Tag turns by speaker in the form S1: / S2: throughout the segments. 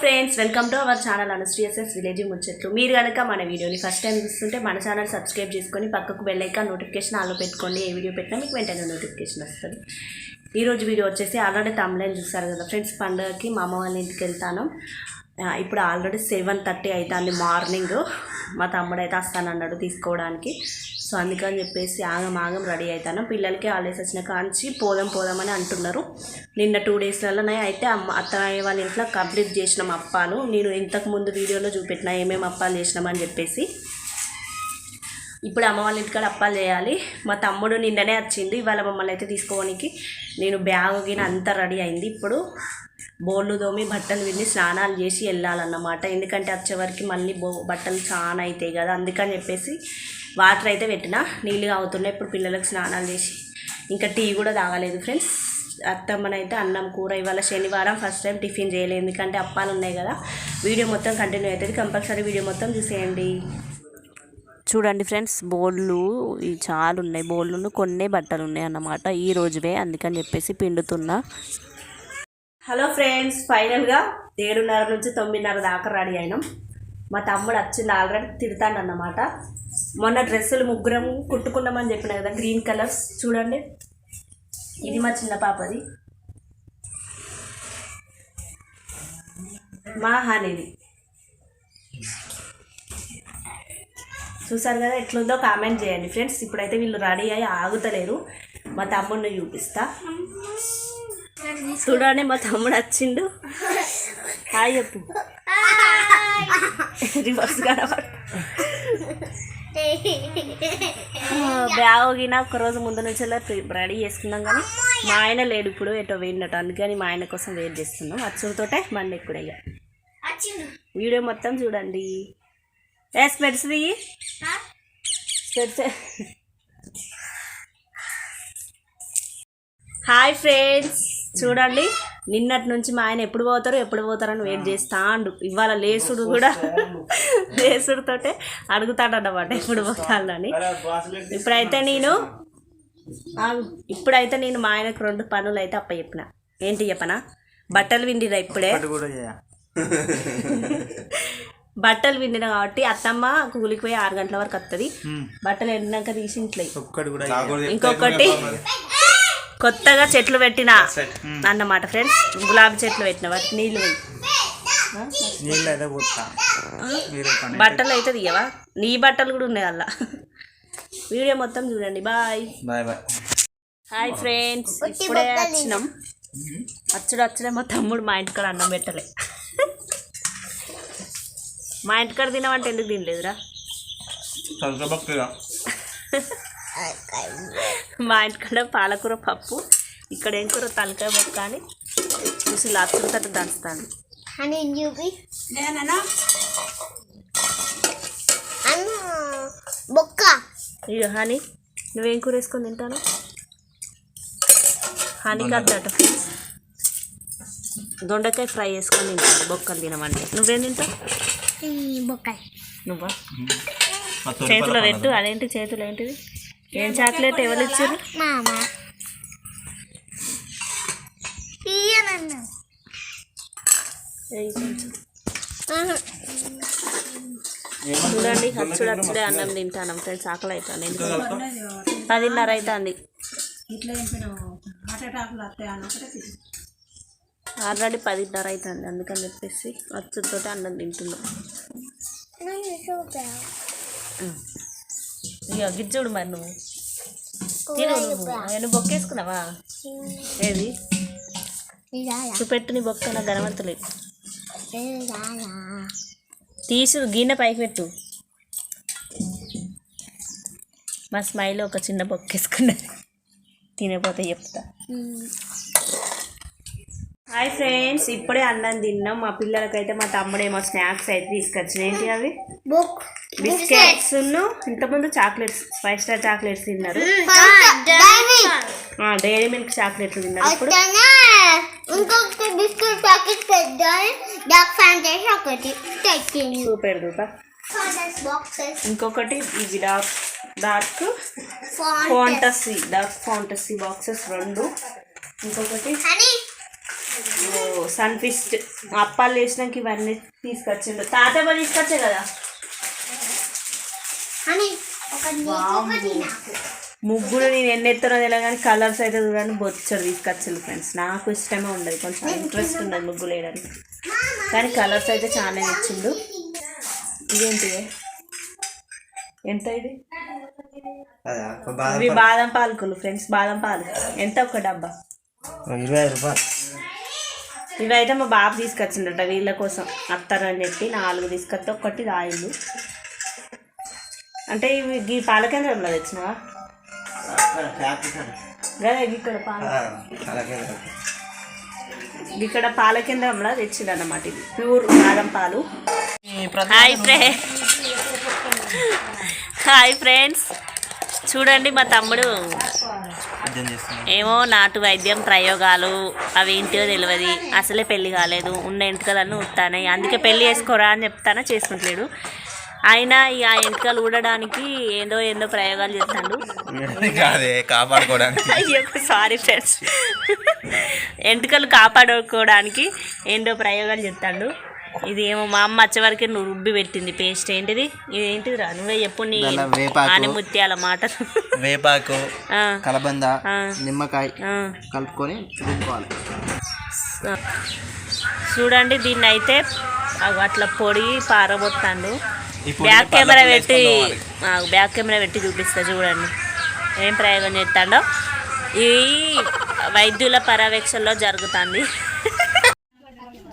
S1: Friends welcome to our channel అనుశ్రీఎస్ఎస్ village ముచ్చట్లు మీరు కనుక మన వీడియోని ఫస్ట్ టైం చూస్తుంటే మన ఛానల్ సబ్స్క్రైబ్ చేసుకొని పక్కకు బెల్లైకా నోటిఫికేషన్ ఆలో పెట్టుకోండి. ఏ వీడియో పెట్టినా మీకు వెంటనే నోటిఫికేషన్ వస్తుంది. ఈరోజు వీడియో వచ్చేసి ఆల్రెడీ తమిళని చూస్తారు కదా ఫ్రెండ్స్ పండుగకి మా అమ్మ వాళ్ళ ఇంటికి వెళ్తాను. ఇప్పుడు ఆల్రెడీ సెవెన్ థర్టీ అవుతుంది మార్నింగ్ మా తమ్ముడు అయితే వస్తానన్నాడు తీసుకోవడానికి. సో అందుకని చెప్పేసి ఆగం ఆగం రెడీ అవుతాను. పిల్లలకి హాలిడేస్ వచ్చిన కాంచి పోదాం పోదామని అంటున్నారు. నిన్న టూ డేస్లలోనే అయితే అమ్మ అత్తయ్య వాళ్ళ ఇంట్లో కంప్లీట్ చేసినాం అప్పాలు నేను ఇంతకు ముందు వీడియోలో చూపెట్టిన ఏమేమి అప్పాలు చేసినామని చెప్పేసి. ఇప్పుడు అమ్మ వాళ్ళ ఇంటికాడ అప్పాలు చేయాలి. మా తమ్ముడు నిన్ననే వచ్చింది ఇవాళ మమ్మల్ని అయితే తీసుకోవడానికి నేను బ్యాగ్ గిన అంతా రెడీ అయింది. ఇప్పుడు బోళ్ళు తోమి బట్టలు విని స్నానాలు చేసి వెళ్ళాలన్నమాట. ఎందుకంటే వచ్చేవరకు మళ్ళీ బో బట్టలు చాలా అవుతాయి కదా. అందుకని చెప్పేసి వాటర్ అయితే పెట్టిన నీళ్ళు అవుతున్నాయి ఇప్పుడు పిల్లలకు స్నానాలు చేసి. ఇంకా టీ కూడా తాగలేదు ఫ్రెండ్స్. అత్తమ్మనైతే అన్నం కూర ఇవాళ శనివారం ఫస్ట్ టైం టిఫిన్ చేయలేదు ఎందుకంటే అప్పాలు ఉన్నాయి కదా. వీడియో మొత్తం కంటిన్యూ అవుతుంది. కంపల్సరీ వీడియో మొత్తం చూసేయండి. చూడండి ఫ్రెండ్స్ బోళ్ళు చాలా ఉన్నాయి. బోళ్ళు కొన్నే బట్టలు ఉన్నాయి అన్నమాట ఈ రోజువే అందుకని చెప్పేసి పిండుతున్నా. హలో ఫ్రెండ్స్ ఫైనల్గా ఏడున్నర నుంచి తొమ్మిదిన్నర దాకా రెడీ అయినాం. మా తమ్ముడు వచ్చింది ఆల్రెడీ తిడతాడు అన్నమాట మొన్న డ్రెస్సులు ముగ్గురం కుట్టుకున్నామని చెప్పిన కదా గ్రీన్ కలర్స్ చూడండి. ఇది మా చిన్న పాపది. మా హానిది. చూసారు కదా ఎట్లుందో కామెంట్ చేయండి ఫ్రెండ్స్ ఇప్పుడైతే వీళ్ళు రెడీ అయ్యి ఆగుతలేరు. మా తమ్ముడిని చూపిస్తా. చూడండి మా తమ్ముడు వచ్చిండు. హాయ్ చెప్పు. రివర్స్ కనబడు బ్యాగ్ గిన ఒక రోజు ముందు నుంచి రెడీ చేసుకున్నాం కానీ మా ఆయన లేడు ఇప్పుడు ఎటో పోయినట్టు అందుకని మా ఆయన కోసం వెయిట్ చేస్తున్నాం. అచ్చుతోటే బండి ఎక్కువ ఇక. వీడియో మొత్తం చూడండి. ఏ స్పెట్స్ దిగి. స్పెట్స్. Hi friends. చూడండి నిన్నటి నుంచి మా ఆయన ఎప్పుడు పోతారు ఎప్పుడు పోతారని వెయిట్ చేస్తా అండు ఇవాళ లేసుడు కూడా లేసుడుతోటే అడుగుతాడన్నమాట ఎప్పుడు పోతాడని ఇప్పుడైతే నేను. ఇప్పుడైతే నేను మా ఆయనకు రెండు పనులు అయితే అప్ప చెప్పిన. ఏంటి చెప్పనా? బట్టలు విండిరా ఇప్పుడే. బట్టలు విండిన కాబట్టి అత్తమ్మ కూలికి పోయి ఆరు గంటల వరకు వస్తుంది బట్టలు ఎండినాక తీసి ఇంట్లో ఇంకొకటి కొత్తగా చెట్లు పెట్టిన అన్నమాట ఫ్రెండ్స్ గులాబీ చెట్లు పెట్టిన వాటి నీళ్ళు బట్టలు అయితే తీయవా? నీ బట్టలు కూడా ఉన్నాయి అలా. వీడియో మొత్తం చూడండి. Bye.
S2: Bye bye.
S1: Hi friends ఇప్పుడే వచ్చినాం. అచ్చుడు అచ్చుడే మా తమ్ముడు మా ఇంటికాడ అన్నం పెట్టలే. మా ఇంటికాడ తినమంటే ఎందుకు తినలేదురా? మా ఇంటికాడ పాలకూర పప్పు ఇక్కడ ఏం కూర? తలకాయ బొక్క అని చూసి లాచుడు తట్టు దంచుతాను.
S3: అని చూపి? అన్న బొక్క.
S1: ఇక హనీ నువ్వేం కూర వేసుకొని తింటాను? హనీ కద్దట ఫ్రెండ్స్ దొండకాయ ఫ్రై చేసుకొని తింటాను బొక్కలు తినమంటే. నువ్వేం తింటావు?
S3: బొక్క
S1: నువ్వా? చేతిలో పెట్టు అదేంటి చేతులు ఏంటిది? ఏం చాక్లెట్ ఎవరు ఇచ్చారు. చూడండి అచ్చుడే అన్నం తింటాను. ఫ్రెండ్స్ ఆకలి అవుతాను ఎందుకంటే పదిన్నర అవుతుంది ఆల్రెడీ పదిన్నర అవుతుంది అందుకని చెప్పేసి అచ్చుడితో అన్నం తింటున్నాం. ఇక గిజ్జుడు మరి నువ్వు. తిను నువ్వు. నేను బొక్కేసుకున్నావా? ఏది? చూపెట్టు నీ బొక్క తీసు గిన్నె పైకి పెట్టు. మా స్మైల్ ఒక చిన్న బొక్కేసుకున్నది. తినపోతే చెప్తా. హాయ్ ఫ్రెండ్స్ ఇప్పుడే అన్నం తిన్నాం. మా పిల్లలకైతే మా తమ్ముడేమో స్నాక్స్ అయితే తీసుకొచ్చినాయి ఏంటి అవి?
S3: బుక్.
S1: బిస్కెట్స్ ఇంతకుముందు చాక్లెట్స్ ఫైవ్ స్టార్ చాక్లెట్స్ తిన్నారు. డైరీ మిల్క్ చాక్లెట్లు తిన్నారు ఇప్పుడు.
S3: ఇంకొక బిస్కెట్ ప్యాకెట్ పెద్ద డార్క్ ఫ్యాంటసీ ఒకటి తెచ్చింది
S1: సూపర్ ఇంకొకటి ఇవి డార్క్ డార్క్
S3: ఫాంట్
S1: ఫాంటసీ డార్క్ ఫాంటసీ బాక్సెస్ రెండు. ఇంకొకటి.
S3: అని
S1: ఓ సన్ ఫిస్ట్ అప్పాలు వేసినాక ఇవన్నీ తీసుకొచ్చిండు. తాతమ్మ తీసుకొచ్చే కదా? ముగ్గురు నేను ఎన్ని ఎత్తునో తెలియదు కానీ కలర్స్ అయితే చూడండి బొచ్చడు తీసుకొచ్చిండు ఫ్రెండ్స్ నాకు ఇష్టమే ఉండదు కొంచెం ఇంట్రెస్ట్ ఉండదు ముగ్గులు వేయడానికి. కానీ కలర్స్ అయితే చాలా ఇచ్చిండు ఇదేంటి ఎంత ఇది? ఇవి బాదం పాలకులు ఫ్రెండ్స్ బాదం పాలు. ఎంత ఒక డబ్బా?
S2: ఇరవై రూపాయలు.
S1: ఇవి అయితే మా బాబు తీసుకొచ్చిండట వీళ్ళ కోసం. అత్తారని చెప్పి నాలుగు తీసుకొస్తే ఒక్కటి రాయిల్లు అంటే ఇవి ఈ పాల కేంద్రంలో తెచ్చినావా? కదా ఇక్కడ పాల ఇక్కడ పాల కేంద్రంలో తెచ్చిందన్నమాట ఇది. ప్యూర్ బాదం పాలు. Hi friend hi friends. చూడండి మా తమ్ముడు. ఏమో నాటు వైద్యం ప్రయోగాలు అవి ఏంటో తెలియదు. అసలే పెళ్ళి కాలేదు. ఉన్న ఎంటుకలన్నీ ఉత్తానాయి అందుకే పెళ్ళి చేసుకోరా అని చెప్తానా చేసుకుంటలేడు. ఆయన ఈ ఆ ఎంటుకలు ఊడడానికి ఏందో ఏందో ప్రయోగాలు చేస్తాడు.
S2: కాదే కాపాడుకోవడానికి.
S1: అయ్యో సారీ ఫ్రెండ్స్ ఎంటుకలు కాపాడుకోవడానికి ఏందో ప్రయోగాలు చేస్తాడు. ఇది ఏమో మా అమ్మ వచ్చేవరకు నువ్వు రుబ్బి పెట్టింది పేస్ట్. ఏంటిది? ఇది ఏంటిది రా నువ్వే చెప్పు నీ. ఆనిముత్యాల మాటలు
S2: వేపాకు కలబంద. నిమ్మకాయ. కలుపుకొని రుబ్బుకోవాలి.
S1: చూడండి దీన్ని అయితే అట్లా పొడి పారబోతాడు
S2: ఈ
S1: బ్యాక్ కెమెరా పెట్టి బ్యాక్ కెమెరా పెట్టి చూపిస్తా చూడండి. ఏం ప్రయోగం చేస్తాడో? ఇది వైద్యుల పర్యవేక్షణలో జరుగుతుంది.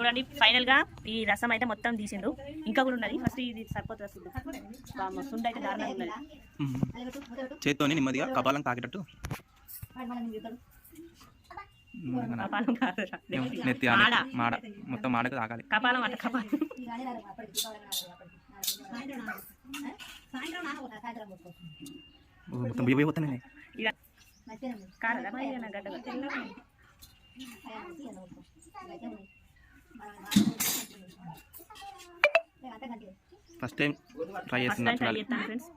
S1: చూడండి ఫైనల్గా ఈ రసం అయితే మొత్తం తీసిండు. ఇంకా కూడా ఉన్నది. ఫస్ట్ ఇది సరిపోతుంది సుండు సుండు అయితే దారుణంగా ఉన్నది.
S2: చేత్తోని నెమ్మదిగా కపాలం
S1: కాదు
S2: నెత్తి.
S1: మాడ.
S2: మొత్తం మాడకు మొత్తం బియ్య
S1: నా గడ్డ
S2: ఫస్ట్ టైం ట్రై చేస్తున్నా
S1: ఫ్రెండ్స్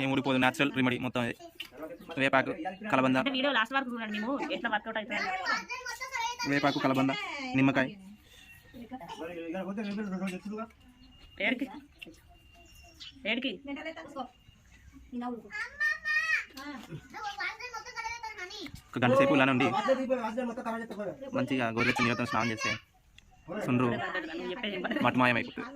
S2: ఏం ఊడిపోదు న్యాచురల్ రెమెడీ మొత్తం ఇది వేపాకు కలబంద.
S1: అంటే వీడియో లాస్ట్ వరకు చూడండి మేము ఎట్లా వర్కౌట్ అవుతుంది
S2: వేపాకు కలబంద నిమ్మకాయ.
S1: ఏడికి? ఏడికి?
S2: ఒక గంట సేపు ఇలానే ఉండి మంచిగా గొర్రెచ్చని నీళ్ళతో స్నానం చేస్తే సుండ్రు మటుమాయమైపోతుంది.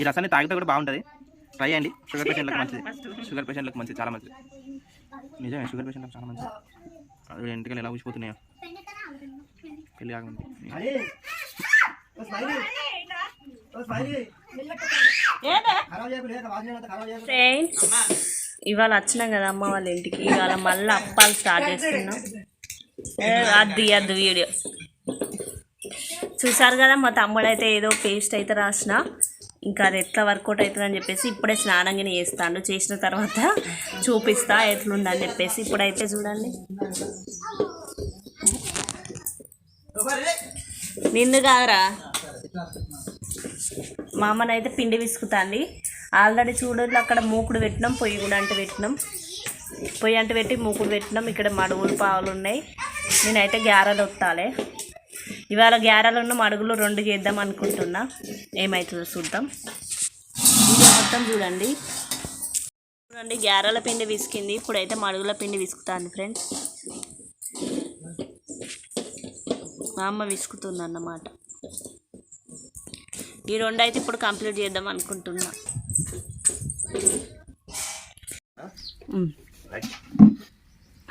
S2: ఈ రసాన్ని తాగితే కూడా బాగుంటుంది. ట్రై చేయండి. షుగర్ పేషెంట్లకు మంచిది. షుగర్ పేషెంట్లకు మంచిది. చాలా మంచిది. నిజమే షుగర్ పేషెంట్లకు చాలా మంచిది. అవి ఇంటికి ఎలా ఊసిపోతున్నాయో. పెళ్ళి కాకముందు.
S1: ఫ్రెండ్స్ ఇవాళ వచ్చినాం కదా అమ్మ వాళ్ళ ఇంటికి. ఇవాళ మళ్ళీ అప్పాలు స్టార్ట్ చేస్తున్నాం ఏ, అది అది వీడియో. చూసారు కదా మా తమ్ముడు అయితే ఏదో పేస్ట్ అయితే రాసిన. ఇంకా అది ఎట్లా వర్కౌట్ అవుతుందని చెప్పేసి ఇప్పుడే స్నానంగానే చేస్తాను చేసిన తర్వాత చూపిస్తా ఎట్లుందని చెప్పేసి ఇప్పుడైతే చూడండి. నిన్ను కాదురా. మా అమ్మనైతే పిండి విసుకుతాంది. ఆల్రెడీ చూడండి అక్కడ మూకుడు పెట్టినాం పొయ్యి కూడా అంటే పెట్టినాం. పొయ్యి అంటే పెట్టి మూకుడు పెట్టినాం ఇక్కడ మడుగులు పావులు ఉన్నాయి. నేనైతే గ్యారెలు వత్తాలే ఇవాళ గ్యారెలు ఉన్న మడుగులు రెండు చేద్దాం అనుకుంటున్నా. ఏమవుతుందో చూద్దాం. వీడియో మొత్తం చూడండి. చూడండి గ్యారెల పిండి విసికింది. ఇప్పుడైతే మడుగుల పిండి విసుకుతాను ఫ్రెండ్స్. మా అమ్మ విసుకుతుంది అన్నమాట ఈ రెండు అయితే ఇప్పుడు కంప్లీట్ చేద్దాం అనుకుంటున్నా.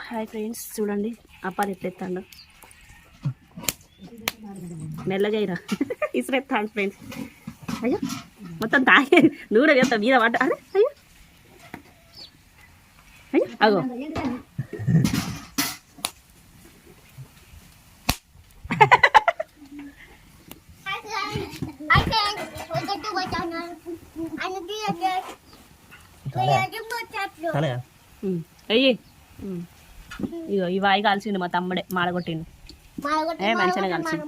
S1: హాయ్ ఫ్రెండ్స్ చూడండి అప్పాలు ఎట్లెత్తాడు. మెల్లగా ఇరా. ఇసురెత్తాడు ఫ్రెండ్స్ అయ్యో మొత్తం తాగే కూడా చేస్తావు మీద పడ్డ అరే అయ్యో. అయ్యో అగో. అయ్యి. ఇగో ఈ వాయి కాల్చిండు మా తమ్ముడే మాడగొట్టిండు. ఏ, మంచిగానే కలిసింది.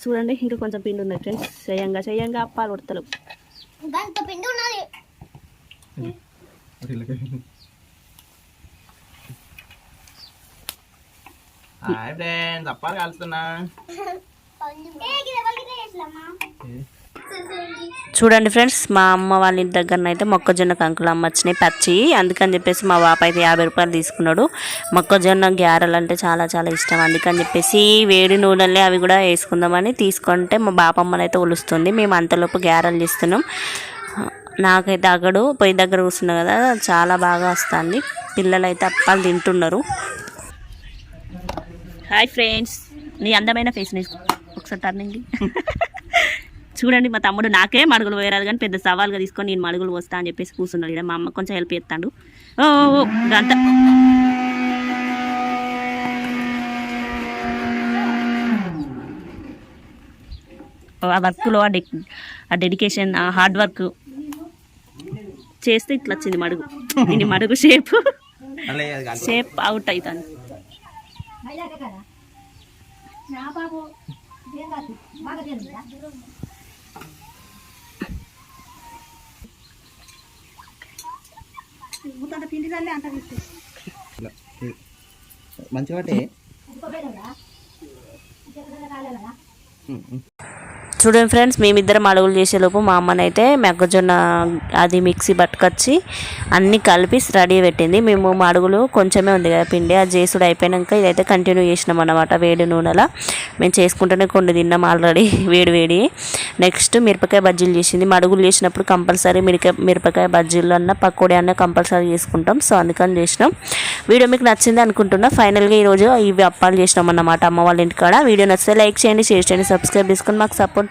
S1: చూడండి ఇంకా కొంచెం పిండి ఉన్నాయి ఫ్రెండ్స్ చేయంగా చేయంగా అప్పాలు ఉడతలు
S3: గంట పిండి ఉన్నది.
S2: హాయ్ ఫ్రెండ్స్ అప్పాలు కాలుస్తున్నా
S1: చూడండి ఫ్రెండ్స్ మా అమ్మ వాళ్ళ ఇంటి దగ్గర అయితే మొక్కజొన్న కంకులు అమ్మచ్చినాయి పచ్చి. అందుకని చెప్పేసి మా బాప అయితే యాభై రూపాయలు తీసుకున్నాడు. మొక్కజొన్న గ్యారెలు అంటే చాలా చాలా ఇష్టం. అందుకని చెప్పేసి వేడి నూనెలే అవి కూడా వేసుకుందామని తీసుకుంటే మా బాపమ్మని అయితే ఒలుస్తుంది. మేము అంతలోపు గ్యారెలు చేస్తున్నాం. నాకైతే అగడు పొయ్యి దగ్గర కూర్చున్నా కదా చాలా బాగా వస్తుంది. పిల్లలు అయితే అప్పాలు తింటున్నారు. హాయ్ ఫ్రెండ్స్ నీ అందమైన ఫేస్ని ఒకసారి టర్నింగ్. చూడండి మా తమ్ముడు నాకే మడుగులు పోయరాదు కానీ పెద్ద సవాల్గా తీసుకొని నేను మడుగులు పోస్తా అని చెప్పేసి కూర్చున్నాడు. ఈడ మా అమ్మ కొంచెం హెల్ప్ చేస్తాడు. ఓ గంట ఆ వర్క్లో ఆ డెక్ ఆ డెడికేషన్ ఆ హార్డ్ వర్క్ చేస్తే ఇట్లా వచ్చింది మడుగు. దీని మడుగు షేప్. షేప్ అవుట్ అవుతుంది.
S2: ఇలా. మంచిగా పట్టే. ఉమ్, ఉమ్.
S1: చూడండి ఫ్రెండ్స్ మేమిద్దరం అడుగులు చేసేలోపు మా అమ్మనైతే మొక్కజొన్న అది మిక్సీ పట్టుకొచ్చి అన్నీ కలిపి రెడీ పెట్టింది. మేము మా అడుగులు కొంచెమే ఉంది కదా పిండి అది చేసుడు అయిపోయాక ఇదైతే కంటిన్యూ చేసినాం అన్నమాట వేడి నూనెలో. మేము చేసుకుంటూనే కొన్ని తిన్నాం ఆల్రెడీ వేడి వేడి. నెక్స్ట్ మిరపకాయ బజ్జీలు చేసింది. మడుగులు చేసినప్పుడు కంపల్సరీ మిరకాయ మిరపకాయ బజ్జీలు అన్న పకోడీ అన్న కంపల్సరీ చేసుకుంటాం. సో అందుకని చేసినాం. వీడియో మీకు నచ్చింది అనుకుంటున్నా. ఫైనల్గా ఈరోజు ఇవి అప్పాలు చేసినాం అన్నమాట అమ్మ వాళ్ళ ఇంటికాడ. వీడియో నచ్చితే లైక్ చేయండి షేర్ చేయండి సబ్స్క్రైబ్ చేసుకొని మాకు సపోర్ట్